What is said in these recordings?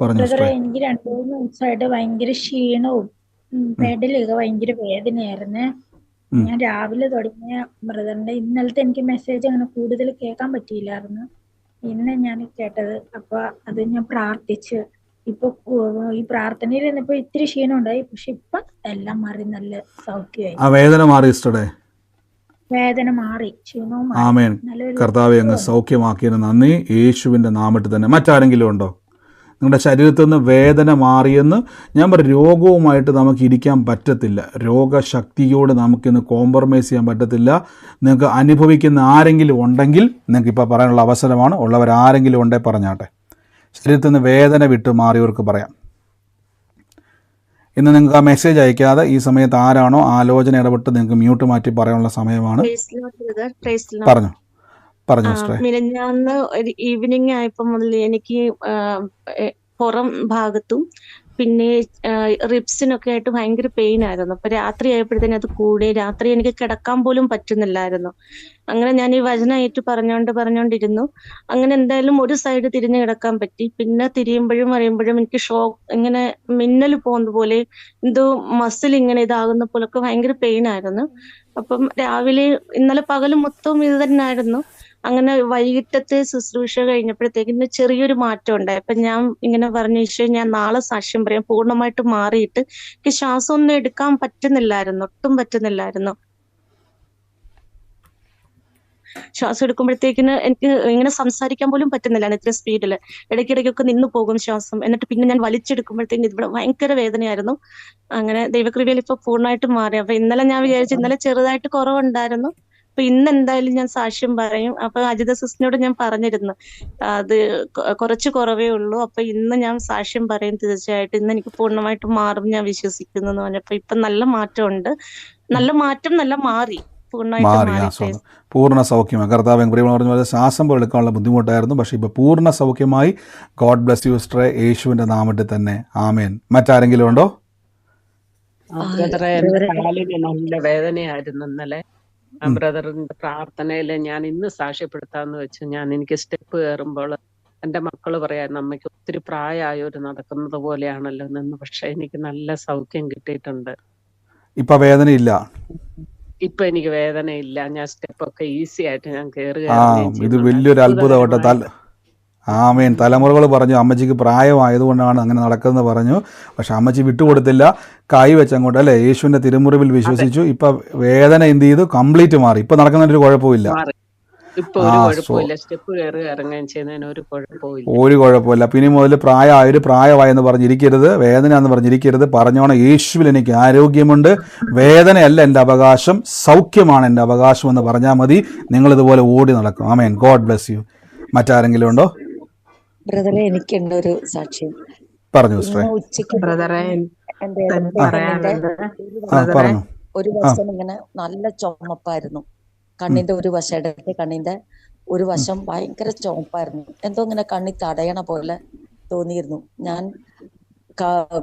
പറഞ്ഞു എനിക്ക് രണ്ടു മൂന്ന് ദിവസമായിട്ട് ഭയങ്കര ക്ഷീണവും പെടലൊക്കെ ഭയങ്കര വേദനയായിരുന്നു. ഞാൻ രാവിലെ തുടങ്ങിയ ബ്രദറിന്റെ ഇന്നലത്തെ എനിക്ക് മെസ്സേജ് അങ്ങനെ കൂടുതൽ കേൾക്കാൻ പറ്റിയില്ലായിരുന്നു. ഇന്ന് ഞാൻ കേട്ടത് അപ്പൊ അത് ഞാൻ പ്രാർത്ഥിച്ച് ഇപ്പൊ ഈ പ്രാർത്ഥനയിൽ നിന്നിപ്പോ ഇത്തിരി ക്ഷീണം ഉണ്ടായി പക്ഷെ ഇപ്പൊ എല്ലാം മാറി നല്ല സൗഖ്യമായി. വേദന മാറി വേദന മാറി ക്ഷീണവും ആമേൻ. കർത്താവെ അങ്ങ് സൗഖ്യമാക്കിയതിന് നന്ദി. യേശുവിന്റെ നാമത്തിൽ തന്നെ മറ്റാരെങ്കിലും ഉണ്ടോ? നിങ്ങളുടെ ശരീരത്തിൽ നിന്ന് വേദന മാറിയെന്ന് ഞാൻ പറയും രോഗവുമായിട്ട് നമുക്ക് ഇരിക്കാൻ പറ്റത്തില്ല. രോഗശക്തിയോട് നമുക്കിന്ന് കോംപ്രമൈസ് ചെയ്യാൻ പറ്റത്തില്ല. നിങ്ങൾക്ക് അനുഭവിക്കുന്ന ആരെങ്കിലും ഉണ്ടെങ്കിൽ നിങ്ങൾക്ക് ഇപ്പോൾ പറയാനുള്ള അവസരമാണ്. ഉള്ളവരാരെങ്കിലും ഉണ്ടേ പറഞ്ഞാട്ടെ. ശരീരത്തിൽ നിന്ന് വേദന വിട്ട് മാറിയവർക്ക് പറയാം. ഇന്ന് നിങ്ങൾക്ക് ആ മെസ്സേജ് അയക്കാതെ ഈ സമയത്ത് ആരാണോ ആലോചന ഇടപെട്ട് നിങ്ങൾക്ക് മ്യൂട്ട് മാറ്റി പറയാനുള്ള സമയമാണ്. പറഞ്ഞു. പറഞ്ഞു സിസ്റ്ററെ. മിനിഞ്ഞാന്ന് ഒരു ഈവനിങ് ആയപ്പോ മുതൽ എനിക്ക് പുറം ഭാഗത്തും പിന്നെ റിബ്സിനൊക്കെ ആയിട്ട് ഭയങ്കര പെയിൻ ആയിരുന്നു. അപ്പൊ രാത്രി ആയപ്പോഴത്തേനും അത് കൂടി രാത്രി എനിക്ക് കിടക്കാൻ പോലും പറ്റുന്നില്ലായിരുന്നു. അങ്ങനെ ഞാൻ ഈ വചന ഏറ്റു പറഞ്ഞോണ്ട് പറഞ്ഞോണ്ടിരുന്നു. അങ്ങനെ എന്തായാലും ഒരു സൈഡ് തിരിഞ്ഞു കിടക്കാൻ പറ്റി. പിന്നെ തിരിയുമ്പോഴും അറിയുമ്പോഴും എനിക്ക് ഷോ ഇങ്ങനെ മിന്നൽ പോകുന്ന പോലെ എന്തോ മസിൽ ഇങ്ങനെ ഇതാകുന്ന പോലൊക്കെ ഭയങ്കര പെയിൻ ആയിരുന്നു. അപ്പം രാവിലെ ഇന്നലെ പകലും മൊത്തം ഇത് തന്നെയായിരുന്നു അങ്ങനെ വൈകിട്ടത്തെ ശുശ്രൂഷ കഴിഞ്ഞപ്പോഴത്തേക്ക് ഇന്ന് ചെറിയൊരു മാറ്റം ഉണ്ടായി. അപ്പൊ ഞാൻ ഇങ്ങനെ പറഞ്ഞു ഈശോ ഞാൻ നാളെ സാക്ഷ്യം പറയാം. പൂർണമായിട്ട് മാറിയിട്ട് എനിക്ക് ശ്വാസം ഒന്നും എടുക്കാൻ പറ്റുന്നില്ലായിരുന്നു. ഒട്ടും പറ്റുന്നില്ലായിരുന്നു. ശ്വാസം എടുക്കുമ്പോഴത്തേക്കിന് എനിക്ക് ഇങ്ങനെ സംസാരിക്കാൻ പോലും പറ്റുന്നില്ലായിരുന്നു ഇത്ര സ്പീഡിൽ ഇടയ്ക്കിടയ്ക്കൊക്കെ നിന്ന് പോകും ശ്വാസം. എന്നിട്ട് പിന്നെ ഞാൻ വലിച്ചെടുക്കുമ്പോഴത്തേക്കും ഇവിടെ ഭയങ്കര വേദനയായിരുന്നു. അങ്ങനെ ദൈവകൃപയിൽ ഇപ്പൊ പൂർണമായിട്ട് മാറി. അപ്പൊ ഇന്നലെ ഞാൻ വിചാരിച്ചു ഇന്നലെ ചെറുതായിട്ട് കുറവുണ്ടായിരുന്നു. അപ്പൊ ഇന്ന് എന്തായാലും ഞാൻ സാക്ഷ്യം പറയും. അപ്പൊ അജിത സിസ്റ്റിനോട് ഞാൻ പറഞ്ഞിരുന്നു. അത് കുറച്ച് കുറവേ ഉള്ളൂ. അപ്പൊ ഇന്ന് ഞാൻ സാക്ഷ്യം പറയും തീർച്ചയായിട്ടും. ഇന്ന് എനിക്ക് പൂർണമായിട്ട് മാറും ഞാൻ വിശ്വസിക്കുന്നു എന്ന് പറഞ്ഞപ്പോ ഇപ്പൊ നല്ല മാറ്റമുണ്ട്. നല്ല മാറ്റം നല്ല മാറി. പൂർണമായിട്ട് മാറി ആ സ്വന്തം പൂർണ സൗഖ്യം കർത്താവ് പ്രിയമുള്ള പറഞ്ഞ പോലെ ശ്വാസം പോലെ എടുക്കാനുള്ള ബുദ്ധിമുട്ടായിരുന്നു. പക്ഷേ ഇപ്പോൾ പൂർണ സൗഖ്യമായി. ഗോഡ് ബ്ലസ് യു സ്ട്രേ യേശുവിന്റെ നാമത്തിൽ തന്നെ. ആമേൻ. മറ്റാരെങ്കിലും ഉണ്ടോ? നല്ല വേദനയായിരുന്നു ഇന്നലെ. ബ്രദറിന്റെ പ്രാർത്ഥനയിൽ ഞാൻ ഇന്ന് സാക്ഷ്യപ്പെടുത്താന്ന് വെച്ച് ഞാൻ എനിക്ക് സ്റ്റെപ്പ് കയറുമ്പോൾ എന്റെ മക്കൾ പറയാൻ അമ്മയ്ക്ക് ഒത്തിരി പ്രായമായവര് നടക്കുന്നത് പോലെയാണല്ലോ നിന്ന് പക്ഷെ എനിക്ക് നല്ല സൗഖ്യം കിട്ടിയിട്ടുണ്ട്. ഇപ്പൊ വേദനയില്ല? ഇപ്പൊ എനിക്ക് വേദനയില്ല. ഞാൻ സ്റ്റെപ്പ് ഒക്കെ ഈസി ആയിട്ട് ഞാൻ കേറുകയാണ്. കയറുകയാണ് ഇത് വലിയൊരു അത്ഭുതമായിട്ട് ആമേൻ. തലമുറകൾ പറഞ്ഞു അമ്മച്ചിക്ക് പ്രായമായതുകൊണ്ടാണ് അങ്ങനെ നടക്കുന്നത് പറഞ്ഞു. പക്ഷെ അമ്മച്ചി വിട്ടുകൊടുത്തില്ല. കൈ വെച്ചങ്ങോട്ട് അല്ലേ? യേശുവിന്റെ തിരുമുറിവിൽ വിശ്വസിച്ചു. ഇപ്പം വേദന എന്ത് ചെയ്തു? കംപ്ലീറ്റ് മാറി. ഇപ്പം നടക്കുന്നതിനൊരു കുഴപ്പമില്ല. ഒരു കുഴപ്പമില്ല. സ്റ്റെപ്പ് മുതൽ പ്രായമായ ഒരു പിന്നെ പ്രായമായെന്ന് പറഞ്ഞിരിക്കരുത്. വേദന എന്ന് പറഞ്ഞിരിക്കരുത്. പറഞ്ഞോണം യേശുവിൽ എനിക്ക് ആരോഗ്യമുണ്ട്. വേദനയല്ല എന്റെ അവകാശം. സൗഖ്യമാണ് എന്റെ അവകാശം എന്ന് പറഞ്ഞാൽ മതി. നിങ്ങളിതുപോലെ ഓടി നടക്കും ആമേൻ. God bless you. മറ്റാരെങ്കിലും ഉണ്ടോ? ബ്രദറെ എനിക്കുണ്ട് ഒരു സാക്ഷ്യം. പറഞ്ഞു ഉച്ചയ്ക്ക് ഉച്ചയ്ക്ക് ബ്രദറെ പറഞ്ഞു. ഒരു വശം ഇങ്ങനെ നല്ല ചുമപ്പായിരുന്നു. കണ്ണിന്റെ ഒരു വശം ഇടയ്ക്ക് കണ്ണിന്റെ ഒരു വശം ഭയങ്കര ചുമപ്പായിരുന്നു. എന്തോ ഇങ്ങനെ കണ്ണി തടയണ പോലെ തോന്നിയിരുന്നു. ഞാൻ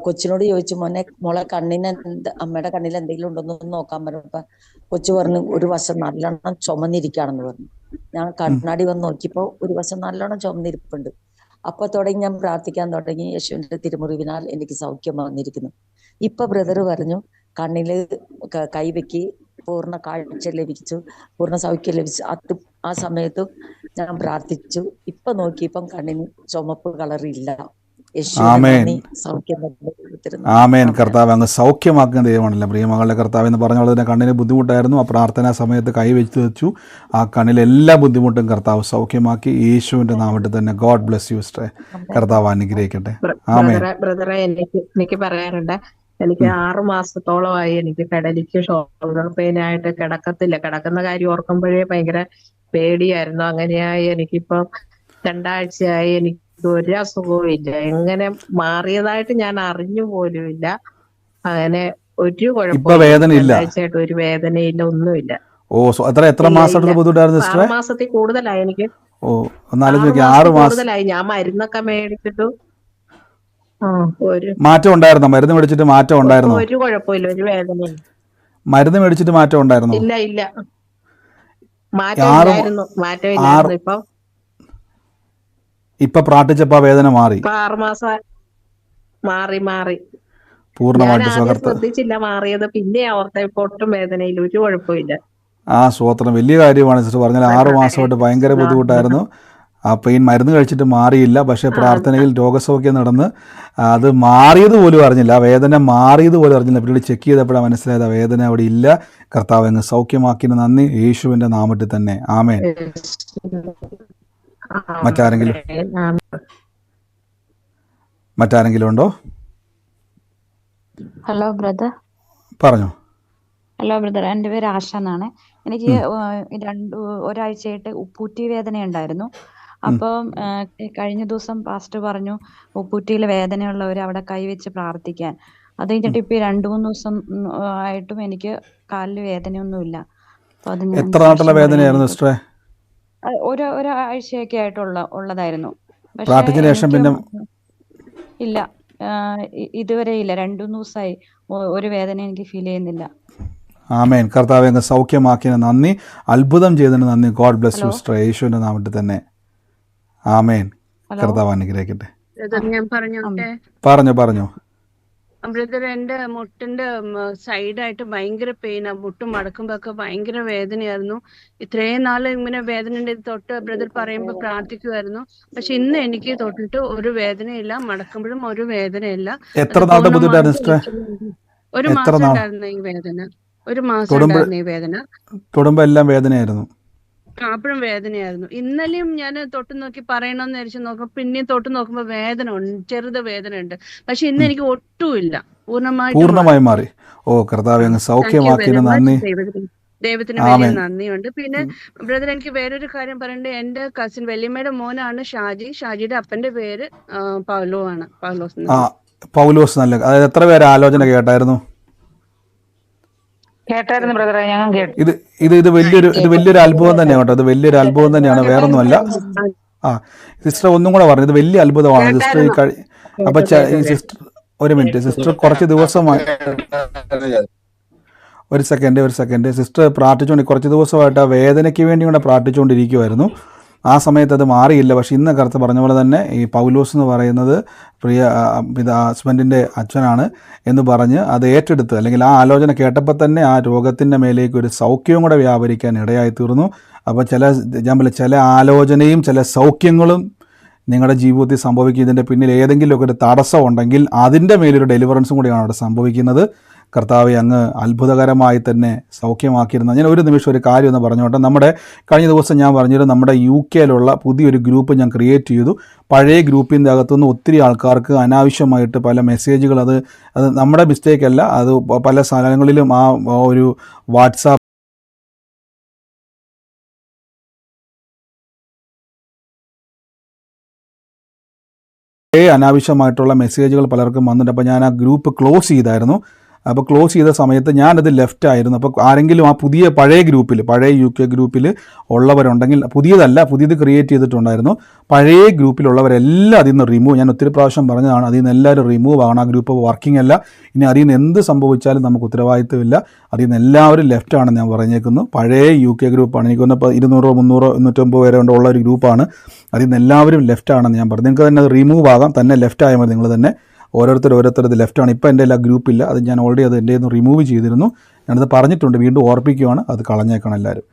കൊച്ചിനോട് ചോദിച്ചു മോനെ മോളെ കണ്ണിന് എന്ത് അമ്മയുടെ കണ്ണിൽ എന്തെങ്കിലും ഉണ്ടോന്ന് നോക്കാൻ പറഞ്ഞപ്പോ കൊച്ചു പറഞ്ഞു ഒരു വശം നല്ലോണം ചുമന്നിരിക്കുകയാണെന്ന് പറഞ്ഞു. ഞാൻ കണ്ണാടി വന്ന് നോക്കിയപ്പോ ഒരു വശം നല്ലോണം ചുമന്നിരിപ്പുണ്ട്. അപ്പൊ തുടങ്ങി ഞാൻ പ്രാർത്ഥിക്കാൻ തുടങ്ങി. യേശുവിന്റെ തിരുമുറിവിനാൽ എനിക്ക് സൗഖ്യം വന്നിരിക്കുന്നു. ഇപ്പൊ ബ്രദർ പറഞ്ഞു കണ്ണിൽ കൈവെക്കി പൂർണ കാഴ്ച ലഭിച്ചു പൂർണ സൗഖ്യം ലഭിച്ചു. അത് ആ സമയത്തും ഞാൻ പ്രാർത്ഥിച്ചു. ഇപ്പൊ നോക്കിയപ്പം കണ്ണിന് ചുമപ്പ് കളർ യേശുവിന് ആമേൻ. കർത്താവ് അങ്ങ് സൗഖ്യമാക്കുന്ന ദൈവമാണല്ലോ. പ്രിയമകളുടെ കർത്താവ് എന്ന് പറഞ്ഞ പോലെ തന്നെ കണ്ണിന് ബുദ്ധിമുട്ടായിരുന്നു. ആ പ്രാർത്ഥനാ സമയത്ത് കൈവച്ച് വെച്ചു ആ കണ്ണിലെ എല്ലാ ബുദ്ധിമുട്ടും കർത്താവ് സൗഖ്യമാക്കി. യേശുവിന്റെ നാമത്തിൽ തന്നെ ഗോഡ് ബ്ലെസ് യു സ്ട്രേ കർത്താവ് അനുഗ്രഹിക്കട്ടെ. ആമേൻ. ബ്രദറെ എനിക്ക് എനിക്ക് പറയാനുണ്ട്. എനിക്ക് ആറു മാസത്തോളമായി എനിക്ക് കടലിക്ക് ഷോൾഡർ പെയിൻ ആയിട്ട് കിടക്കത്തില്ല. കിടക്കുന്ന കാര്യം ഓർക്കുമ്പോഴേ ഭയങ്കര പേടിയായിരുന്നു. അങ്ങനെയായി എനിക്കിപ്പം രണ്ടാഴ്ചയായി എനിക്ക് ഒരു അസുഖവും ഇല്ല എങ്ങനെ മാറിയതായിട്ട് ഞാൻ അറിഞ്ഞു പോലുമില്ല. അങ്ങനെ ഒരു കുഴപ്പമില്ല. ഒരു വേദനയില്ല ഒന്നുമില്ല. ഓ എത്ര എത്ര മാസമായിട്ട്. ബുദ്ധിമുട്ടായിരുന്നു മാസത്തിൽ കൂടുതലായി എനിക്ക്. ഓ ആറ് മാസം ഞാൻ മരുന്നൊക്കെ മേടിച്ചിട്ടു. മാറ്റം ഉണ്ടായിരുന്നു? മരുന്ന് മേടിച്ചിട്ട് മാറ്റം ഉണ്ടായിരുന്നു? ഒരു കുഴപ്പമില്ല ഒരു വേദന മരുന്ന് മേടിച്ചിട്ട് മാറ്റം ഉണ്ടായിരുന്നു? ഇല്ല ഇല്ല. മാറ്റം മാറ്റം ഇല്ലായിരുന്നു. ഇപ്പൊ ഇപ്പൊ പ്രാർത്ഥിച്ചപ്പോ വേദന മാറി. മാറി മാറി. പൂർണമായിട്ട് ശ്രദ്ധിച്ചില്ല മാറിയത്. പിന്നെ ഓർത്ത ഇപ്പൊ ഒട്ടും വേദനയില്ല ഒരു കുഴപ്പമില്ല ആ സ്വോത്രം വലിയ കാര്യമാണ് സിസ്റ്റർ. പറഞ്ഞാൽ ആറു മാസമായിട്ട് ഭയങ്കര ബുദ്ധിമുട്ടായിരുന്നു. ആ പെയിൻ മരുന്ന് കഴിച്ചിട്ട് മാറിയില്ല. പക്ഷേ പ്രാർത്ഥനയിൽ രോഗസൗഖ്യം നടന്ന് അത് മാറിയത് പോലും അറിഞ്ഞില്ല. വേദന മാറിയത് പോലും അറിഞ്ഞില്ല. പിന്നീട് ചെക്ക് ചെയ്തപ്പോഴാണ് മനസ്സിലായത് വേദന അവിടെ ഇല്ല. കർത്താവ് അങ്ങ് സൗഖ്യമാക്കിന് നന്ദി. യേശുവിന്റെ നാമത്തിൽ തന്നെ. ആമേൻ. മറ്റാരെങ്കിലും? മറ്റാരെങ്കിലും ഉണ്ടോ? ഹലോ ബ്രദർ പറഞ്ഞോ. ഹലോ ബ്രദർ എന്റെ പേര് ആശ എന്നാണ്. എനിക്ക് രണ്ടു ഒരാഴ്ചയായിട്ട് ഉപ്പൂറ്റി വേദന ഉണ്ടായിരുന്നു. അപ്പം കഴിഞ്ഞ ദിവസം പാസ്റ്റർ പറഞ്ഞു ഉപ്പൂറ്റിയിൽ വേദനയുള്ളവർ അവിടെ കൈവച്ച് പ്രാർത്ഥിക്കാൻ. അത് കഴിഞ്ഞിട്ട് ഇപ്പൊ രണ്ടു മൂന്ന് ദിവസം ആയിട്ടും എനിക്ക് കാലിൽ വേദനയൊന്നുമില്ല. എത്ര നാട്ടിലെ വേദനയായിരുന്നു സിസ്റ്ററെ? ഒരു ഒരാഴ്ചയൊക്കെ ആയിട്ടുള്ള ഉള്ളതായിരുന്നു. ശേഷം പിന്നെ ഇല്ല. ഇതുവരെ ഇല്ല. രണ്ടു ദിവസമായി ഒരു വേദന എനിക്ക് ഫീൽ ചെയ്യുന്നില്ല. ആമേൻ. കർത്താവ് അങ്ങ് സൗഖ്യമാക്കിയതിന് നന്ദി. അത്ഭുതം ചെയ്തതിന് നന്ദി. ഗോഡ് ബ്ലസ് യു സിസ്റ്റർ യേശുവിന്റെ നാമത്തിൽ തന്നെ. ആമേൻ. കർത്താവ് അനുഗ്രഹിക്കട്ടെ. പറഞ്ഞോ പറഞ്ഞോ. ബ്രദർ എന്റെ മുട്ടിന്റെ സൈഡായിട്ട് ഭയങ്കര പെയിനാ മുട്ട് മടക്കുമ്പോ ഭയങ്കര വേദനയായിരുന്നു. ഇത്രയും നാൾ ഇങ്ങനെ വേദന ഉണ്ട് തൊട്ട് ബ്രദർ പറയുമ്പോ പ്രാർത്ഥിക്കുമായിരുന്നു പക്ഷെ ഇന്ന് എനിക്ക് തൊട്ടിട്ട് ഒരു വേദനയില്ല മടക്കുമ്പോഴും ഒരു വേദനയില്ല. എത്ര. ഒരു മാസം ഉണ്ടായിരുന്നു ഈ വേദന. ഒരു മാസം ഉണ്ടായിരുന്നു ഈ വേദന. തൊടുമ്പോ എല്ലാം വേദനയായിരുന്നു. ആ, അപ്പോഴും വേദനയായിരുന്നു. ഇന്നലെയും ഞാൻ തൊട്ട് നോക്കി പറയണമെന്ന് വിചാരിച്ചു നോക്കുമ്പോ പിന്നെയും തൊട്ട് നോക്കുമ്പോ വേദന ഉണ്ട് ചെറുത് വേദന ഉണ്ട് പക്ഷെ ഇന്ന് എനിക്ക് ഒട്ടുമില്ല. പൂർണമായി പൂർണമായി മാറി. ഓ കർത്താവ് അങ്ങ് സൗഖ്യമാക്കിയതിന് നന്ദി. ദൈവത്തിന് വലിയ നന്ദിയുണ്ട്. പിന്നെ ബ്രദർ എനിക്ക് വേറൊരു കാര്യം പറയണ്ടേ? എന്റെ കസിൻ വല്യമ്മയുടെ മോനാണ് ഷാജി. ഷാജിയുടെ അപ്പന്റെ പേര് പൗലോ ആണ് പൗലോസ് ആ പൗലോസ് നല്ല അതായത് എത്ര പേര് ആലോചന കേട്ടായിരുന്നു? കേട്ടായിരുന്നു ബ്രദറെ ഞങ്ങൾ കേട്ടു. ഇത് ഇത് ഇത് വലിയൊരു ഇത് വലിയൊരു അത്ഭുതം തന്നെയാണ് കേട്ടോ. ഇത് വലിയൊരു അത്ഭുതം തന്നെയാണ്. വേറൊന്നുമല്ല. ആ സിസ്റ്റർ ഒന്നും കൂടെ പറഞ്ഞു. ഇത് വലിയ അത്ഭുതമാണ്. സിസ്റ്റർ ഈ കഴി അപ്പൊ സിസ്റ്റർ ഒരു മിനിറ്റ് സിസ്റ്റർ കുറച്ച് ദിവസമായി ഒരു സെക്കൻഡ് ഒരു സെക്കൻഡ് സിസ്റ്റർ പ്രാർത്ഥിച്ചുകൊണ്ട് കുറച്ച് ദിവസമായിട്ട് ആ വേദനയ്ക്ക് വേണ്ടി കൂടെ പ്രാർത്ഥിച്ചുകൊണ്ടിരിക്കുമായിരുന്നു ആ സമയത്ത് അത് മാറിയില്ല. പക്ഷേ ഇന്ന് കറുത്ത് പറഞ്ഞ പോലെ തന്നെ ഈ പൗലോസ് എന്ന് പറയുന്നത് പ്രിയ പിതാ ഹസ്ബൻഡിന്റെ അച്ഛനാണ് എന്ന് പറഞ്ഞ് അത് ഏറ്റെടുത്ത് അല്ലെങ്കിൽ ആ ആലോചന കേട്ടപ്പോൾ തന്നെ ആ രോഗത്തിന്റെ മേലേക്ക് ഒരു സൗഖ്യവും കൂടെ വ്യാപരിക്കാൻ ഇടയായി തീർന്നു. അപ്പോൾ ചില ഞാൻ പറയാം ചില ആലോചനയും ചില സൗഖ്യങ്ങളും നിങ്ങളുടെ ജീവിതത്തിൽ സംഭവിക്കുന്നതിന്റെ പിന്നിൽ ഏതെങ്കിലുമൊക്കെ ഒരു തടസ്സം ഉണ്ടെങ്കിൽ അതിന്റെ മേലൊരു ഡെലിവറൻസും കൂടിയാണ് അവിടെ സംഭവിക്കുന്നത്. കർത്താവെ അങ്ങ് അത്ഭുതകരമായി തന്നെ സൗഖ്യമാക്കിയിരുന്ന ഞാൻ ഒരു നിമിഷം ഒരു കാര്യം ഒന്ന് പറഞ്ഞോട്ടെ. നമ്മുടെ കഴിഞ്ഞ ദിവസം ഞാൻ പറഞ്ഞിരുന്നു നമ്മുടെ യു കെയിലുള്ള പുതിയൊരു ഗ്രൂപ്പ് ഞാൻ ക്രിയേറ്റ് ചെയ്തു. പഴയ ഗ്രൂപ്പിന്റെ അകത്തുനിന്ന് ഒത്തിരി ആൾക്കാർക്ക് അനാവശ്യമായിട്ട് പല മെസ്സേജുകൾ അത് അത് നമ്മുടെ മിസ്റ്റേക്ക് അല്ല അത് പല സ്ഥലങ്ങളിലും ആ ഒരു വാട്സാപ്പ് അനാവശ്യമായിട്ടുള്ള മെസ്സേജുകൾ പലർക്കും വന്നിട്ട് അപ്പോൾ ഞാൻ ആ ഗ്രൂപ്പ് ക്ലോസ് ചെയ്തായിരുന്നു. അപ്പോൾ ക്ലോസ് ചെയ്ത സമയത്ത് ഞാനത് ലെഫ്റ്റ് ആയിരുന്നു. അപ്പോൾ ആരെങ്കിലും ആ പുതിയ പഴയ ഗ്രൂപ്പിൽ പഴയ യു കെ ഗ്രൂപ്പിൽ ഉള്ളവരുണ്ടെങ്കിൽ പുതിയതല്ല പുതിയത് ക്രിയേറ്റ് ചെയ്തിട്ടുണ്ടായിരുന്നു. പഴയ ഗ്രൂപ്പിലുള്ളവരെല്ലാം അതിൽ നിന്ന് റിമൂവ് ഞാൻ ഒത്തിരി പ്രാവശ്യം പറഞ്ഞതാണ് അതിൽ നിന്ന് എല്ലാവരും റിമൂവ് ആകണം ആ ഗ്രൂപ്പ് വർക്കിംഗ് അല്ല. ഇനി അതിൽ നിന്ന് എന്ത് സംഭവിച്ചാലും നമുക്ക് ഉത്തരവാദിത്തമില്ല അതിൽ നിന്ന് എല്ലാവരും ലെഫ്റ്റ് ആണെന്ന് ഞാൻ പറഞ്ഞേക്കുന്നു. പഴയ യു കെ ഗ്രൂപ്പാണ് എനിക്ക് ഇപ്പോൾ ഇരുന്നൂറോ മുന്നൂറോ മുന്നൂറ്റമ്പത് പേരെ കൊണ്ട് ഉള്ള ഒരു ഗ്രൂപ്പാണ് അതിൽ നിന്ന് എല്ലാവരും ലെഫ്റ്റ് ആണെന്ന് ഞാൻ പറഞ്ഞു. നിങ്ങൾക്ക് തന്നെ അത് റിമൂവ് ആകാം. തന്നെ ലെഫ്റ്റ് ആയാൽ മതി. നിങ്ങൾ തന്നെ ഓരോരുത്തർ ഓരോരുത്തർ ഇത് ലെഫ്റ്റ് ആണ്. ഇപ്പോൾ എന്റെ എല്ലാ ഗ്രൂപ്പില്ല അത് ഞാൻ ഓൾറെഡി അത് എന്റെ നിന്ന് റിമൂവ് ചെയ്തിരുന്നു. ഞാനത് പറഞ്ഞിട്ടുണ്ട്. വീണ്ടും ഓർപ്പിക്കുകയാണ് അത് കളഞ്ഞേക്കണം എല്ലാവരും.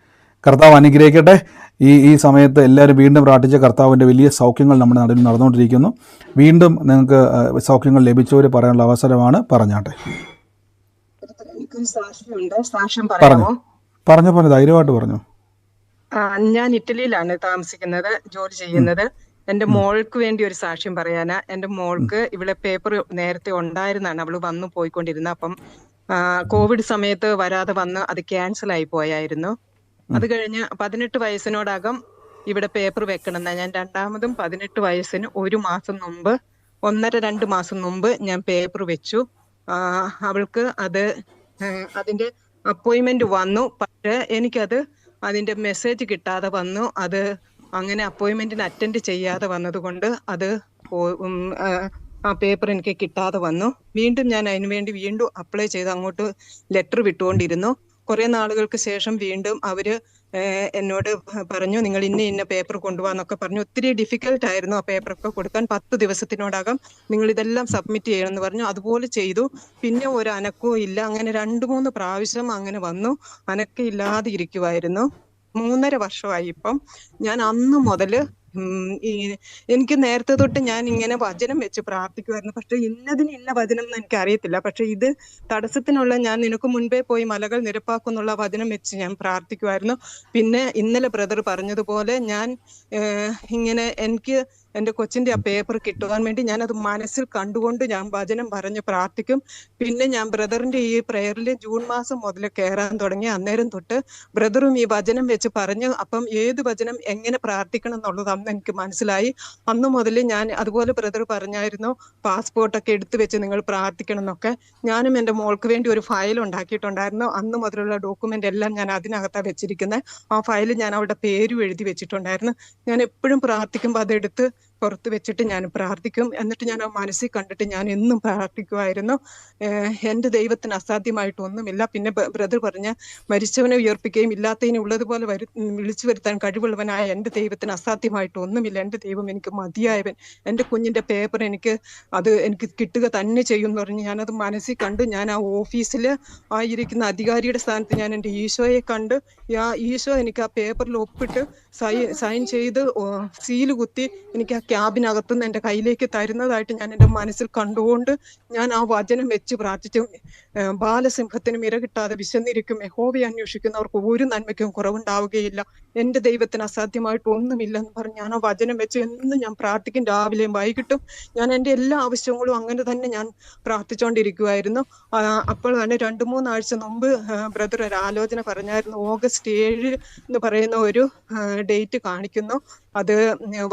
കർത്താവ് അനുഗ്രഹിക്കട്ടെ. ഈ ഈ സമയത്ത് എല്ലാവരും വീണ്ടും പ്രാർത്ഥിച്ച കർത്താവിന്റെ വലിയ സൗഖ്യങ്ങൾ നമ്മുടെ നടുവിൽ നടന്നുകൊണ്ടിരിക്കുന്നു. വീണ്ടും നിങ്ങൾക്ക് സൗഖ്യങ്ങൾ ലഭിച്ചവർ പറയാനുള്ള അവസരമാണ് പറഞ്ഞാട്ടെ. പറഞ്ഞു. പറഞ്ഞു പറഞ്ഞു. ധൈര്യമായിട്ട് പറഞ്ഞു. ഞാൻ ഇറ്റലിയിലാണ് താമസിക്കുന്നത് ജോലി ചെയ്യുന്നത്. എന്റെ മോൾക്ക് വേണ്ടി ഒരു സാക്ഷ്യം പറയാനാ. എന്റെ മോൾക്ക് ഇവിടെ പേപ്പർ നേരത്തെ ഉണ്ടായിരുന്നാണ്. അവൾ വന്നു പോയിക്കൊണ്ടിരുന്ന അപ്പം കോവിഡ് സമയത്ത് വരാതെ വന്ന് അത് ക്യാൻസൽ ആയി പോയായിരുന്നു അത് കഴിഞ്ഞ് പതിനെട്ട് വയസ്സിനോടകം ഇവിടെ പേപ്പർ വെക്കണം ഞാൻ രണ്ടാമതും പതിനെട്ട് വയസ്സിന് ഒരു മാസം മുമ്പ് ഒന്നര രണ്ട് മാസം മുമ്പ് ഞാൻ പേപ്പർ വെച്ചു. അവൾക്ക് അത് അതിന്റെ അപ്പോയിന്റ്മെന്റ് വന്നു. പക്ഷേ എനിക്കത് അതിന്റെ മെസ്സേജ് കിട്ടാതെ വന്നു. അത് അങ്ങനെ അപ്പോയിൻമെന്റിന് അറ്റൻഡ് ചെയ്യാതെ വന്നതുകൊണ്ട് അത് ആ, പേപ്പർ എനിക്ക് കിട്ടാതെ വന്നു. വീണ്ടും ഞാൻ അതിന് വേണ്ടി അപ്ലൈ ചെയ്ത് അങ്ങോട്ട് ലെറ്റർ വിട്ടുകൊണ്ടിരുന്നു. കുറെ നാളുകൾക്ക് ശേഷം വീണ്ടും അവർ എന്നോട് പറഞ്ഞു നിങ്ങൾ ഇന്ന ഇന്ന പേപ്പർ കൊണ്ടുപോകാന്നൊക്കെ പറഞ്ഞു. ഒത്തിരി ഡിഫിക്കൽട്ട് ആയിരുന്നു ആ പേപ്പറൊക്കെ കൊടുക്കാൻ. പത്ത് ദിവസത്തിനോടകം നിങ്ങൾ ഇതെല്ലാം സബ്മിറ്റ് ചെയ്യണമെന്ന് പറഞ്ഞു. അതുപോലെ ചെയ്തു. പിന്നെ ഒരു അനക്കവും ഇല്ല. അങ്ങനെ രണ്ട് മൂന്ന് പ്രാവശ്യം അങ്ങനെ വന്നു. അനക്കമില്ലാതെ ഇരിക്കുമായിരുന്നു മൂന്നര വർഷമായി ഇപ്പം. ഞാൻ അന്ന് മുതൽ എനിക്ക് നേരത്തെ തൊട്ട് ഞാൻ ഇങ്ങനെ വചനം വെച്ച് പ്രാർത്ഥിക്കുമായിരുന്നു പക്ഷെ ഇന്നതിന് ഇന്ന വചനം എന്ന് എനിക്ക് അറിയത്തില്ല പക്ഷെ ഇത് തടസ്സത്തിനുള്ള ഞാൻ നിനക്ക് മുൻപേ പോയി മലകൾ നിരപ്പാക്കുന്നുള്ള വചനം വെച്ച് ഞാൻ പ്രാർത്ഥിക്കുമായിരുന്നു പിന്നെ ഇന്നലെ ബ്രദർ പറഞ്ഞതുപോലെ ഞാൻ ഇങ്ങനെ എനിക്ക് എന്റെ കൊച്ചിന്റെ ആ പേപ്പർ കിട്ടുവാൻ വേണ്ടി ഞാൻ അത് മനസ്സിൽ കണ്ടുകൊണ്ട് ഞാൻ വചനം പറഞ്ഞ് പ്രാർത്ഥിക്കും. പിന്നെ ഞാൻ ബ്രദറിന്റെ ഈ പ്രയറിൽ ജൂൺ മാസം മുതൽ കയറാൻ തുടങ്ങി. അന്നേരം തൊട്ട് ബ്രദറും ഈ വചനം വെച്ച് പറഞ്ഞു അപ്പം ഏത് വചനം എങ്ങനെ പ്രാർത്ഥിക്കണം എന്നുള്ളത് അന്ന് എനിക്ക് മനസ്സിലായി. അന്ന് മുതൽ ഞാൻ അതുപോലെ ബ്രദർ പറഞ്ഞായിരുന്നു പാസ്പോർട്ടൊക്കെ എടുത്തു വെച്ച് നിങ്ങൾ പ്രാർത്ഥിക്കണം എന്നൊക്കെ. ഞാനും എന്റെ മോൾക്ക് വേണ്ടി ഒരു ഫയൽ ഉണ്ടാക്കിയിട്ടുണ്ടായിരുന്നു. അന്ന് മുതലുള്ള ഡോക്യുമെന്റ് എല്ലാം ഞാൻ അതിനകത്താണ് വെച്ചിരിക്കുന്നത്. ആ ഫയൽ ഞാൻ അവളുടെ പേരും എഴുതി വെച്ചിട്ടുണ്ടായിരുന്നു. ഞാൻ എപ്പോഴും പ്രാർത്ഥിക്കുമ്പോൾ അതെടുത്ത് പുറത്ത് വെച്ചിട്ട് ഞാൻ പ്രാർത്ഥിക്കും. എന്നിട്ട് ഞാൻ ആ മനസ്സിൽ കണ്ടിട്ട് ഞാൻ എന്നും പ്രാർത്ഥിക്കുമായിരുന്നു. എന്റെ ദൈവത്തിന് അസാധ്യമായിട്ടൊന്നുമില്ല. പിന്നെ ബ്രദർ പറഞ്ഞ മരിച്ചവനെ ഉയർപ്പിക്കുകയും ഇല്ലാത്തതിനെ ഉള്ളതുപോലെ വരു വിളിച്ചു വരുത്താൻ കഴിവുള്ളവനായ എന്റെ ദൈവത്തിന് അസാധ്യമായിട്ടൊന്നുമില്ല. എന്റെ ദൈവം എനിക്ക് മതിയായവൻ. എന്റെ കുഞ്ഞിന്റെ പേപ്പർ എനിക്ക് അത് എനിക്ക് കിട്ടുക തന്നെ ചെയ്യും എന്ന് പറഞ്ഞ് ഞാനത് മനസ്സിൽ കണ്ട്. ഞാൻ ആ ഓഫീസിൽ ആയിരിക്കുന്ന അധികാരിയുടെ സ്ഥാനത്ത് ഞാൻ എന്റെ ഈശോയെ കണ്ട് ആ ഈശോ എനിക്ക് ആ പേപ്പറിൽ ഒപ്പിട്ട് സൈൻ സൈൻ ചെയ്ത് സീൽ കുത്തി എനിക്ക് ആ ക്യാബിനകത്തുനിന്ന് എന്റെ കയ്യിലേക്ക് തരുന്നതായിട്ട് ഞാൻ എന്റെ മനസ്സിൽ കണ്ടുകൊണ്ട് ഞാൻ ആ വചനം വെച്ച് പ്രാർത്ഥിച്ചു ബാലസിംഹത്തിനും ഇര കിട്ടാതെ വിശന്നിരിക്കും. യഹോവയെ അന്വേഷിക്കുന്നവർക്ക് ഒരു നന്മയ്ക്കും കുറവുണ്ടാവുകയില്ല. എന്റെ ദൈവത്തിന് അസാധ്യമായിട്ട് ഒന്നുമില്ലെന്ന് പറഞ്ഞ് ഞാൻ ആ വചനം വെച്ച് എന്നും ഞാൻ പ്രാർത്ഥിക്കും. രാവിലെയും വൈകിട്ടും ഞാൻ എന്റെ എല്ലാ ആവശ്യങ്ങളും അങ്ങനെ തന്നെ ഞാൻ പ്രാർത്ഥിച്ചുകൊണ്ടിരിക്കുമായിരുന്നു അപ്പോൾ തന്നെ രണ്ട് മൂന്നാഴ്ച മുമ്പ് ബ്രദർ ഒരു ആലോചന പറഞ്ഞായിരുന്നു. ഓഗസ്റ്റ് ഏഴ് എന്ന് പറയുന്ന ഒരു ഡേറ്റ് കാണിക്കുന്നു. അത്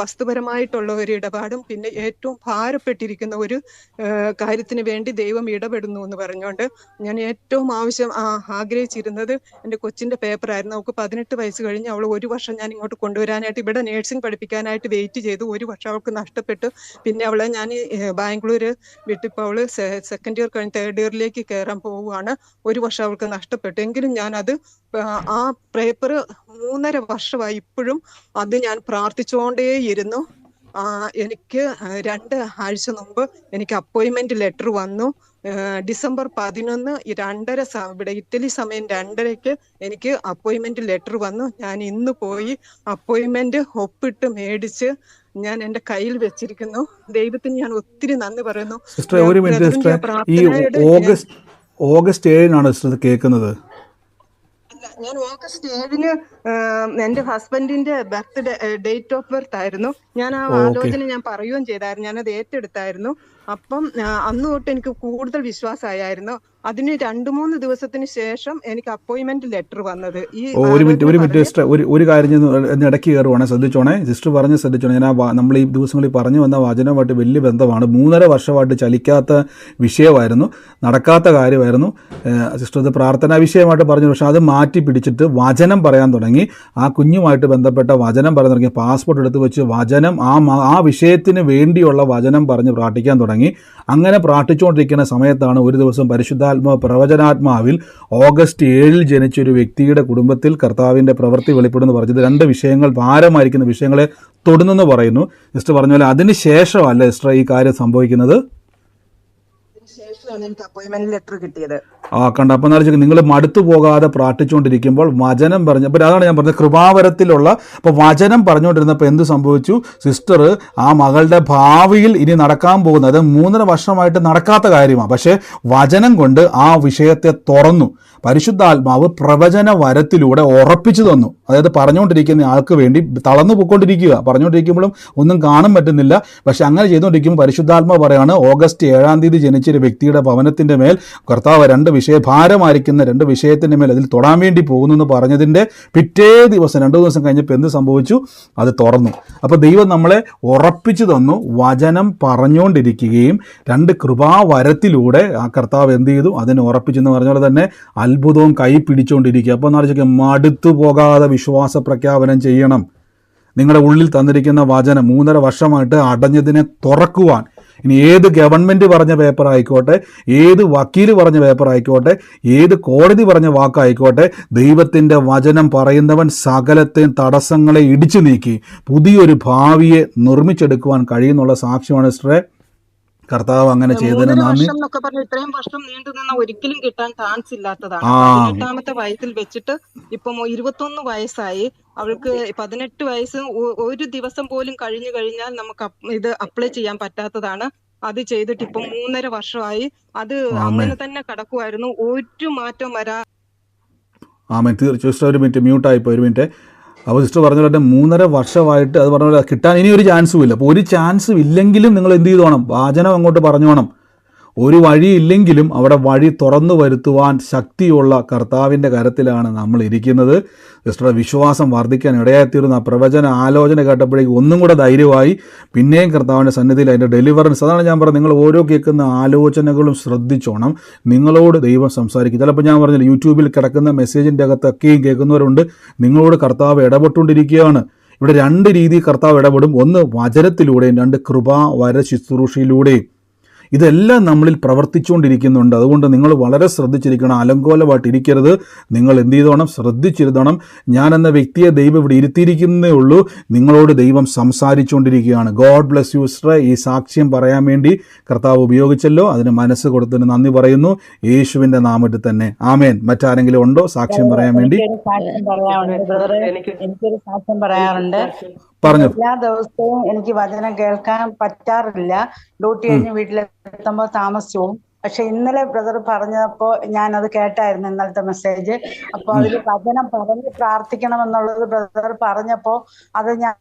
വസ്തുപരമായിട്ടുള്ള ഒരു ഇടപാടും പിന്നെ ഏറ്റവും ഭാരപ്പെട്ടിരിക്കുന്ന ഒരു കാര്യത്തിന് വേണ്ടി ദൈവം ഇടപെടുന്നു എന്ന് പറഞ്ഞുകൊണ്ട് ഞാൻ ഏറ്റവും ആവശ്യം ആഗ്രഹിച്ചിരുന്നത് എന്റെ കൊച്ചിന്റെ പേപ്പറായിരുന്നു. അവൾക്ക് പതിനെട്ട് വയസ്സ് കഴിഞ്ഞ് അവൾ ഒരു വർഷം ഞാൻ ഇങ്ങോട്ട് കൊണ്ടുവരാനായിട്ട് ഇവിടെ നേഴ്സിംഗ് പഠിപ്പിക്കാനായിട്ട് വെയിറ്റ് ചെയ്തു. ഒരു വർഷം അവൾക്ക് നഷ്ടപ്പെട്ടു. പിന്നെ അവളെ ഞാൻ ബാംഗ്ലൂർ വിട്ടിപ്പോൾ അവൾ സെക്കൻഡ് ഇയർ കഴിഞ്ഞ് തേർഡ് ഇയറിലേക്ക് കയറാൻ പോവുകയാണ്. ഒരു വർഷം അവൾക്ക് നഷ്ടപ്പെട്ടു. എങ്കിലും ഞാൻ അത് ആ പേപ്പർ മൂന്നര വർഷമായി ഇപ്പോഴും അത് ഞാൻ പ്രാർത്ഥിച്ചുകൊണ്ടേയിരുന്നു എനിക്ക് രണ്ട് ആഴ്ച മുമ്പ് എനിക്ക് അപ്പോയിൻമെന്റ് ലെറ്റർ വന്നു. ഡിസംബർ പതിനൊന്ന് രണ്ടര ഇവിടെ ഇറ്റലി സമയം രണ്ടരയ്ക്ക് എനിക്ക് അപ്പോയിൻമെന്റ് ലെറ്റർ വന്നു. ഞാൻ ഇന്ന് പോയി അപ്പോയിൻമെന്റ് ഒപ്പിട്ട് മേടിച്ച് ഞാൻ എന്റെ കയ്യിൽ വെച്ചിരിക്കുന്നു. ദൈവത്തിന് ഞാൻ ഒത്തിരി നന്ദി പറയുന്നു. ഈ ഓഗസ്റ്റ് ഓഗസ്റ്റ് ഏഴിനാണ് സിസ്റ്റർ കേൾക്കുന്നത്. ഞാൻ ഓഗസ്റ്റ് ഏഴിന് എന്റെ ഹസ്ബൻഡിന്റെ ബർത്ത്ഡേ ഡേറ്റ് ഓഫ് ബർത്ത് ആയിരുന്നു. ഞാൻ ആ ആലോചന ഞാൻ പറയുകയും ചെയ്തായിരുന്നു. ഞാനത് ഏറ്റെടുത്തായിരുന്നു. അപ്പം അന്ന് തൊട്ട് എനിക്ക് കൂടുതൽ വിശ്വാസമായിരുന്നു. അതിന് രണ്ടു മൂന്ന് ദിവസത്തിന് ശേഷം എനിക്ക് അപ്പോയിന്റ്മെന്റ് ലെറ്റർ വന്നത്. ഈ ഒരു മിനിറ്റ് ഒരു മിനിറ്റ് സിസ്റ്റർ ഒരു ഒരു കാര്യം ഞാൻ ഇടയ്ക്ക് കയറുവാണെ ശ്രദ്ധിച്ചോണേ. സിസ്റ്റർ പറഞ്ഞ് ശ്രദ്ധിച്ചോണേ ഞാൻ ആ നമ്മൾ ഈ ദിവസങ്ങളിൽ പറഞ്ഞു വന്ന വചനമായിട്ട് വലിയ ബന്ധമാണ്. മൂന്നര വർഷമായിട്ട് ചലിക്കാത്ത വിഷയമായിരുന്നു നടക്കാത്ത കാര്യമായിരുന്നു. സിസ്റ്റർ ഇത് പ്രാർത്ഥനാ വിഷയമായിട്ട് പറഞ്ഞു പക്ഷേ അത് മാറ്റി പിടിച്ചിട്ട് വചനം പറയാൻ തുടങ്ങി. ആ കുഞ്ഞുമായിട്ട് ബന്ധപ്പെട്ട വചനം പറയാൻ തുടങ്ങി. പാസ്പോർട്ട് എടുത്ത് വെച്ച് വചനം ആ ആ വിഷയത്തിന് വേണ്ടിയുള്ള വചനം പറഞ്ഞ് പ്രാർത്ഥിക്കാൻ തുടങ്ങി. അങ്ങനെ പ്രാർത്ഥിച്ചുകൊണ്ടിരിക്കുന്ന സമയത്താണ് ഒരു ദിവസം പരിശുദ്ധാത്മ പ്രവചനാത്മാവിൽ ഓഗസ്റ്റ് ഏഴിൽ ജനിച്ച ഒരു വ്യക്തിയുടെ കുടുംബത്തിൽ കർത്താവിന്റെ പ്രവൃത്തി വെളിപ്പെടുന്നു പറഞ്ഞത്. രണ്ട് വിഷയങ്ങൾ ഭാരമായിരിക്കുന്ന വിഷയങ്ങളെ തൊടുന്നെന്ന് പറയുന്നു. സിസ്റ്റർ പറഞ്ഞ പോലെ അതിന് ശേഷമല്ല സിസ്റ്റർ ഈ കാര്യം സംഭവിക്കുന്നത്. ശേഷമാണ് ലെറ്റർ കിട്ടിയത്. ആ കണ്ട അപ്പം എന്നാലും നിങ്ങൾ മടുത്തു പോകാതെ പ്രാർത്ഥിച്ചുകൊണ്ടിരിക്കുമ്പോൾ വചനം പറഞ്ഞ അപ്പോൾ അതാണ് ഞാൻ പറഞ്ഞത് കൃപാവരത്തിലുള്ള അപ്പോൾ വചനം പറഞ്ഞുകൊണ്ടിരുന്നപ്പോൾ എന്ത് സംഭവിച്ചു? സിസ്റ്റർ ആ മകളുടെ ഭാവിയിൽ ഇനി നടക്കാൻ പോകുന്നത് അത് മൂന്നര വർഷമായിട്ട് നടക്കാത്ത കാര്യമാണ് പക്ഷേ വചനം കൊണ്ട് ആ വിഷയത്തെ തുറന്നു. പരിശുദ്ധാത്മാവ് പ്രവചന വരത്തിലൂടെ ഉറപ്പിച്ചു തന്നു. അതായത് പറഞ്ഞുകൊണ്ടിരിക്കുന്ന ആൾക്ക് വേണ്ടി തളർന്നു പോയിക്കൊണ്ടിരിക്കുക. പറഞ്ഞുകൊണ്ടിരിക്കുമ്പോഴും ഒന്നും കാണാൻ പറ്റുന്നില്ല. പക്ഷെ അങ്ങനെ ചെയ്തുകൊണ്ടിരിക്കുമ്പോൾ പരിശുദ്ധാത്മാവ് പറയാണ് ഓഗസ്റ്റ് ഏഴാം തീയതി ജനിച്ചൊരു വ്യക്തിയുടെ ഭവനത്തിന്റെ മേൽ കർത്താവ് രണ്ട് വിഷയ ഭാരമായിരിക്കുന്ന രണ്ട് വിഷയത്തിന്റെ മേൽ അതിൽ തൊടാൻ വേണ്ടി പോകുന്നു എന്ന് പറഞ്ഞതിന്റെ പിറ്റേ ദിവസം രണ്ട് ദിവസം കഴിഞ്ഞപ്പോൾ എന്ത് സംഭവിച്ചു? അത് തുറന്നു. അപ്പോൾ ദൈവം നമ്മളെ ഉറപ്പിച്ചു തന്നു വചനം പറഞ്ഞുകൊണ്ടിരിക്കുകയും രണ്ട് കൃപാവരത്തിലൂടെ ആ കർത്താവ് എന്ത് ചെയ്തു? അതിനെ ഉറപ്പിച്ചു എന്ന് പറഞ്ഞ പോലെ തന്നെ അത്ഭുതവും കൈ പിടിച്ചുകൊണ്ടിരിക്കുക അപ്പോൾ എന്ന് വെച്ചാൽ മടുത്തു പോകാതെ വിശ്വാസ പ്രഖ്യാപനം ചെയ്യണം. നിങ്ങളുടെ ഉള്ളിൽ തന്നിരിക്കുന്ന വചനം മൂന്നര വർഷമായിട്ട് അടഞ്ഞതിനെ തുറക്കുവാൻ ഇനി ഏത് ഗവൺമെന്റ് പറഞ്ഞ പേപ്പർ ആയിക്കോട്ടെ ഏത് വക്കീൽ പറഞ്ഞ പേപ്പർ ആയിക്കോട്ടെ ഏത് കോടതി പറഞ്ഞ വാക്കായിക്കോട്ടെ ദൈവത്തിന്റെ വചനം പറയുന്നവൻ സകലത്തെയും തടസ്സങ്ങളെ ഇടിച്ചു നീക്കി പുതിയൊരു ഭാവിയെ നിർമ്മിച്ചെടുക്കുവാൻ കഴിയുന്നുള്ള സാക്ഷ്യമാണ് സിസ്റ്ററെ കർത്താവ് അങ്ങനെ ചെയ്തതിന് നന്ദി വർഷം എന്നൊക്കെ പറഞ്ഞ ഇത്രയും വർഷം നീണ്ടു നിന്ന ഒരിക്കലും കിട്ടാൻ ചാൻസ് ഇല്ലാത്തതാണ്. പതിനെട്ടാമത്തെ വയസ്സിൽ വെച്ചിട്ട് ഇപ്പം ഇരുപത്തൊന്ന് വയസ്സായി. അവൾക്ക് പതിനെട്ട് വയസ്സ് ഒരു ദിവസം പോലും കഴിഞ്ഞു കഴിഞ്ഞാൽ നമുക്ക് ഇത് അപ്ലൈ ചെയ്യാൻ പറ്റാത്തതാണ്. അത് ചെയ്തിട്ട് ഇപ്പം മൂന്നര വർഷമായി. അത് ആമേൻ. അങ്ങനെ തന്നെ കിടക്കുമായിരുന്നു ഒരു മാറ്റം വരാ ആമേ തീർച്ചയായും. ഒരു മിനിറ്റ് മ്യൂട്ടായിപ്പോൾ ഒരു മിനിറ്റ്. അപ്പോൾ സിസ്റ്റർ പറഞ്ഞ പോലെ മൂന്നര വർഷമായിട്ട് അത് പറഞ്ഞ പോലെ കിട്ടാൻ ഇനി ഒരു ചാൻസും ഇല്ല. അപ്പോൾ ഒരു ചാൻസും ഇല്ലെങ്കിലും നിങ്ങൾ എന്ത് ചെയ്തോണം? വാചനം അങ്ങോട്ട് പറഞ്ഞു പറഞ്ഞോണം. ഒരു വഴിയില്ലെങ്കിലും അവിടെ വഴി തുറന്നു വരുത്തുവാൻ ശക്തിയുള്ള കർത്താവിന്റെ കരത്തിലാണ് നമ്മൾ ഇരിക്കുന്നത്. സിസ്റ്ററുടെ വിശ്വാസം വർദ്ധിക്കാൻ ഇടയായിത്തീരുന്ന ആ പ്രവചന ആലോചന കേട്ടപ്പോഴേക്കും ഒന്നും കൂടെ ധൈര്യമായി പിന്നെയും കർത്താവിന്റെ സന്നിധിയിൽ അതിന്റെ ഡെലിവറൻസ് അതാണ് ഞാൻ പറഞ്ഞത്. നിങ്ങൾ ഓരോ കേൾക്കുന്ന ആലോചനകളും ശ്രദ്ധിച്ചോണം. നിങ്ങളോട് ദൈവം സംസാരിക്കും. ചിലപ്പോൾ ഞാൻ പറഞ്ഞില്ല യൂട്യൂബിൽ കിടക്കുന്ന മെസ്സേജിന്റെ അകത്തൊക്കെയും കേൾക്കുന്നവരുണ്ട്. നിങ്ങളോട് കർത്താവ് ഇടപെട്ടുകൊണ്ടിരിക്കുകയാണ്. ഇവിടെ രണ്ട് രീതി കർത്താവ് ഇടപെടും. ഒന്ന് വചനത്തിലൂടെയും രണ്ട് കൃപ വര ശുശ്രൂഷയിലൂടെയും. ഇതെല്ലാം നമ്മളിൽ പ്രവർത്തിച്ചുകൊണ്ടിരിക്കുന്നുണ്ട്. അതുകൊണ്ട് നിങ്ങൾ വളരെ ശ്രദ്ധിച്ചിരിക്കണം. അലങ്കോലമായിട്ടിരിക്കരുത്. നിങ്ങൾ എന്ത് ചെയ്തോണം? ശ്രദ്ധിച്ചിരുതണം ഞാൻ എന്ന വ്യക്തിയെ ദൈവം ഇവിടെ ഇരുത്തിയിരിക്കുന്നേ ഉള്ളൂ. നിങ്ങളോട് ദൈവം സംസാരിച്ചുകൊണ്ടിരിക്കുകയാണ്. ഗോഡ് ബ്ലസ് യു സിസ്റ്ററെ ഈ സാക്ഷ്യം പറയാൻ വേണ്ടി കർത്താവ് ഉപയോഗിച്ചല്ലോ. അതിന് മനസ്സ് കൊടുത്തതിന് നന്ദി പറയുന്നു. യേശുവിന്റെ നാമത്തിൽ തന്നെ. ആമേൻ. മറ്റാരെങ്കിലും ഉണ്ടോ? സാക്ഷ്യം പറയാൻ വേണ്ടി? എനിക്കൊരു സാക്ഷ്യം പറയാറുണ്ട് പറഞ്ഞു എല്ലാ ദിവസവും എനിക്ക് വചനം കേൾക്കാൻ പറ്റാറില്ല. ഡ്യൂട്ടി കഴിഞ്ഞ് വീട്ടിലെത്തുമ്പോൾ താമസിച്ചു പോകും പക്ഷെ ഇന്നലെ ബ്രദർ പറഞ്ഞപ്പോ ഞാൻ അത് കേട്ടായിരുന്നു ഇന്നലത്തെ മെസ്സേജ്. അപ്പൊ അതിൽ വചനം പറഞ്ഞ് പ്രാർത്ഥിക്കണം എന്നുള്ളത് ബ്രദർ പറഞ്ഞപ്പോ അത് ഞാൻ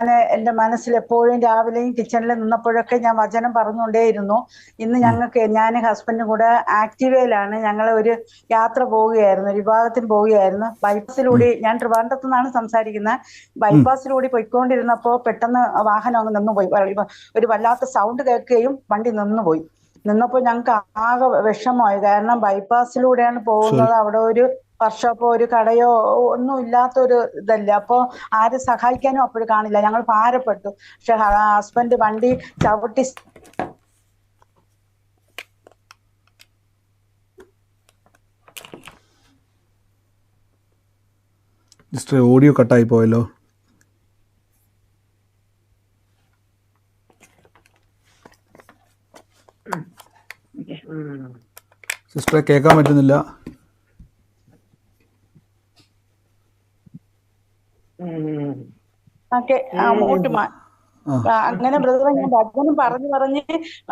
ഞാൻ എന്റെ മനസ്സിൽ എപ്പോഴും രാവിലെയും കിച്ചണിൽ നിന്നപ്പോഴൊക്കെ ഞാൻ വചനം പറഞ്ഞുകൊണ്ടേയിരുന്നു. ഇന്ന് ഞങ്ങൾക്ക് ഞാൻ ഹസ്ബൻഡും കൂടെ ആക്റ്റീവയിലാണ് ഞങ്ങൾ ഒരു യാത്ര പോവുകയായിരുന്നു ഒരു വിഭാഗത്തിന് പോവുകയായിരുന്നു. ബൈപ്പാസിലൂടെ ഞാൻ ട്രിവാൻഡത്തു നിന്നാണ് സംസാരിക്കുന്നത്. ബൈപ്പാസിലൂടെ പോയിക്കൊണ്ടിരുന്നപ്പോൾ പെട്ടെന്ന് വാഹനം അങ്ങ് നിന്നുപോയി. ഒരു വല്ലാത്ത സൗണ്ട് കേൾക്കുകയും വണ്ടി നിന്നുപോയി. നിന്നപ്പോൾ ഞങ്ങൾക്ക് ആകെ വിഷമമായി. കാരണം ബൈപ്പാസിലൂടെയാണ് പോകുന്നത്. അവിടെ ഒരു വർഷോപ്പോ ഒരു കടയോ ഒന്നും ഇല്ലാത്തൊരു ഇതല്ല. അപ്പൊ ആര് സഹായിക്കാനും അപ്പോഴും കാണില്ല. ഞങ്ങൾ ഭാരപ്പെട്ടു. പക്ഷെ ഹസ്ബൻഡ് വണ്ടി ചവിട്ടി ഓഡിയോ കട്ടായി പോയല്ലോ. സിസ്റ്ററെ കേൾക്കാൻ പറ്റുന്നില്ല. അങ്ങോട്ട് അങ്ങനെ ബ്രദർ ഞാൻ ഭജനം പറഞ്ഞു പറഞ്ഞ്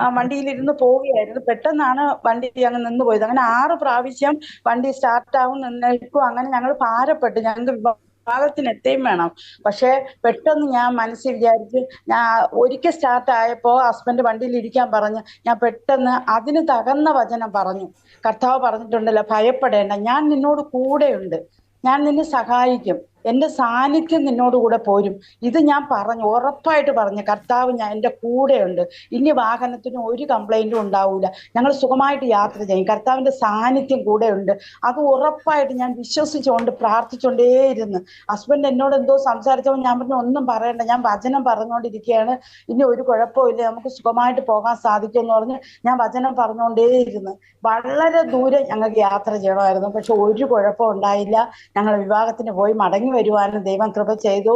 ആ വണ്ടിയിലിരുന്ന് പോവുകയായിരുന്നു. പെട്ടെന്നാണ് വണ്ടി അങ്ങ് നിന്ന് പോയത്. അങ്ങനെ ആറ് പ്രാവശ്യം വണ്ടി സ്റ്റാർട്ട് ആവും നിന്നേക്കും അങ്ങനെ ഞങ്ങൾ ഭാരപ്പെട്ടു. ഞങ്ങൾക്ക് വിഭാഗത്തിന് എത്തുകയും വേണം. പക്ഷെ പെട്ടെന്ന് ഞാൻ മനസ്സിൽ വിചാരിച്ച് ഞാൻ ഒരിക്കൽ സ്റ്റാർട്ട് ആയപ്പോ ഹസ്ബൻഡ് വണ്ടിയിൽ ഇരിക്കാൻ പറഞ്ഞു ഞാൻ പെട്ടെന്ന് അതിന് തകർന്ന വചനം പറഞ്ഞു. കർത്താവ് പറഞ്ഞിട്ടുണ്ടല്ലോ ഭയപ്പെടേണ്ട. ഞാൻ നിന്നോട് കൂടെയുണ്ട്. ഞാൻ നിന്നെ സഹായിക്കും. എന്റെ സാന്നിധ്യം നിന്നോട് കൂടെ പോരും. ഇത് ഞാൻ പറഞ്ഞു ഉറപ്പായിട്ട് പറഞ്ഞു കർത്താവ് ഞാൻ എന്റെ കൂടെയുണ്ട്. ഇനി വാഹനത്തിന് ഒരു കംപ്ലൈന്റും ഉണ്ടാവില്ല ഞങ്ങൾ സുഖമായിട്ട് യാത്ര ചെയ്യും. കർത്താവിന്റെ സാന്നിധ്യം കൂടെയുണ്ട്. അത് ഉറപ്പായിട്ട് ഞാൻ വിശ്വസിച്ചുകൊണ്ട് പ്രാർത്ഥിച്ചുകൊണ്ടേയിരുന്നു. ഹസ്ബൻഡ് എന്നോട് എന്തോ സംസാരിച്ചപ്പോൾ ഞാൻ പറഞ്ഞു ഒന്നും പറയണ്ട. ഞാൻ വചനം പറഞ്ഞുകൊണ്ടിരിക്കുകയാണ്. ഇനി ഒരു കുഴപ്പമില്ല നമുക്ക് സുഖമായിട്ട് പോകാൻ സാധിക്കും എന്ന് പറഞ്ഞ് ഞാൻ വചനം പറഞ്ഞുകൊണ്ടേയിരുന്നു. വളരെ ദൂരം ഞങ്ങൾക്ക് യാത്ര ചെയ്യണമായിരുന്നു. പക്ഷെ ഒരു കുഴപ്പം ഉണ്ടായില്ല. ഞങ്ങൾ വിവാഹത്തിന് പോയി മടങ്ങി വരുവാനും ദൈവം കൃപ ചെയ്തു.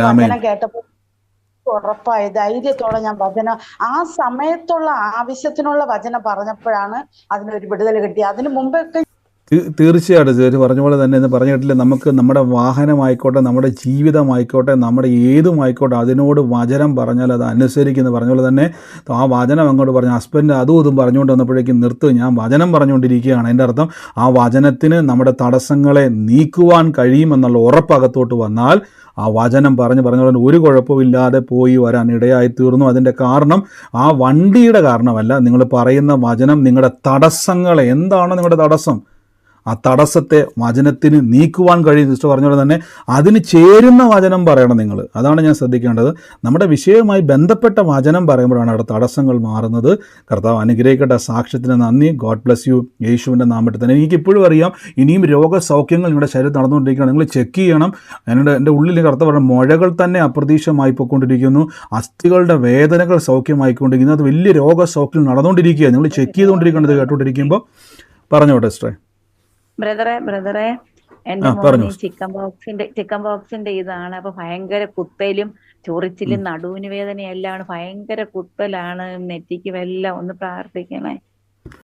വചനം കേട്ടപ്പോൾ ഉറപ്പായി. ധൈര്യത്തോടെ ഞാൻ വചനം ആ സമയത്തുള്ള ആവശ്യത്തിനുള്ള വചനം പറഞ്ഞപ്പോഴാണ് അതിനൊരു വിടുതൽ കിട്ടി അതിനു മുമ്പൊക്കെ തീർച്ചയായിട്ടും ചേച്ചി പറഞ്ഞ പോലെ തന്നെ എന്ന് പറഞ്ഞു കേട്ടില്ല നമുക്ക് നമ്മുടെ വാഹനമായിക്കോട്ടെ നമ്മുടെ ജീവിതമായിക്കോട്ടെ നമ്മുടെ ഏതുമായിക്കോട്ടെ അതിനോട് വചനം പറഞ്ഞാൽ അത് അനുസരിക്കുന്നു പറഞ്ഞ പോലെ തന്നെ ആ വചനം അങ്ങോട്ട് പറഞ്ഞു ഹസ്ബൻഡ് അതും ഇതും പറഞ്ഞുകൊണ്ട് വന്നപ്പോഴേക്കും നിർത്ത് ഞാൻ വചനം പറഞ്ഞുകൊണ്ടിരിക്കുകയാണ്. എന്റെ അർത്ഥം ആ വചനത്തിന് നമ്മുടെ തടസ്സങ്ങളെ നീക്കുവാൻ കഴിയുമെന്നുള്ള ഉറപ്പകത്തോട്ട് വന്നാൽ ആ വചനം പറഞ്ഞ് പറഞ്ഞ പോലെ ഒരു കുഴപ്പമില്ലാതെ പോയി വരാൻ ഇടയായി തീർന്നു അതിന്റെ കാരണം ആ വണ്ടിയുടെ കാരണമല്ല. നിങ്ങൾ പറയുന്ന വചനം നിങ്ങളുടെ തടസ്സങ്ങളെ എന്താണ് നിങ്ങളുടെ തടസ്സം? ആ തടസ്സത്തെ വചനത്തിന് നീക്കുവാൻ കഴിയും സിസ്റ്റർ പറഞ്ഞ പോലെ തന്നെ അതിന് ചേരുന്ന വചനം പറയണം നിങ്ങൾ. അതാണ് ഞാൻ ശ്രദ്ധിക്കേണ്ടത്. നമ്മുടെ വിഷയവുമായി ബന്ധപ്പെട്ട വചനം പറയുമ്പോഴാണ് അവിടെ തടസ്സങ്ങൾ മാറുന്നത്. കർത്താവ് അനുഗ്രഹിക്കട്ടെ. സാക്ഷ്യത്തിന് നന്ദി. ഗോഡ് ബ്ലസ് യു യേശുവിന്റെ നാമത്തിൽ തന്നെ എനിക്കിപ്പോഴും അറിയാം. ഇനിയും രോഗസൗഖ്യങ്ങൾ നിങ്ങളുടെ ശരീരത്തിൽ നടന്നുകൊണ്ടിരിക്കുകയാണ്. നിങ്ങൾ ചെക്ക് ചെയ്യണം. എന്നോട് എന്റെ ഉള്ളിൽ കർത്താവ് പറഞ്ഞ മുഴകൾ തന്നെ അപ്രതീക്ഷമായി പോയിക്കൊണ്ടിരിക്കുന്നു. അസ്ഥികളുടെ വേദനകൾ സൗഖ്യമായിക്കൊണ്ടിരിക്കുന്നു. അത് വലിയ രോഗസൗഖ്യം നടന്നുകൊണ്ടിരിക്കുക നിങ്ങൾ ചെക്ക് ചെയ്തുകൊണ്ടിരിക്കണം ഇത് കേട്ടുകൊണ്ടിരിക്കുമ്പോൾ. പറഞ്ഞോട്ടെ സിസ്റ്ററെ. ബ്രദറെ ബ്രദറെ എന്റെ മോന് ചിക്കൻ ബോക്സിന്റെ ചിക്കൻ ബോക്സിന്റെ ഇതാണ്. അപ്പൊ ഭയങ്കര കുത്തലും ചൊറിച്ചിലും നടുവിന് വേദനയെല്ലാം ഭയങ്കര കുത്തലാണ് നെറ്റിക്കും എല്ലാം ഒന്ന് പ്രാർത്ഥിക്കണേ.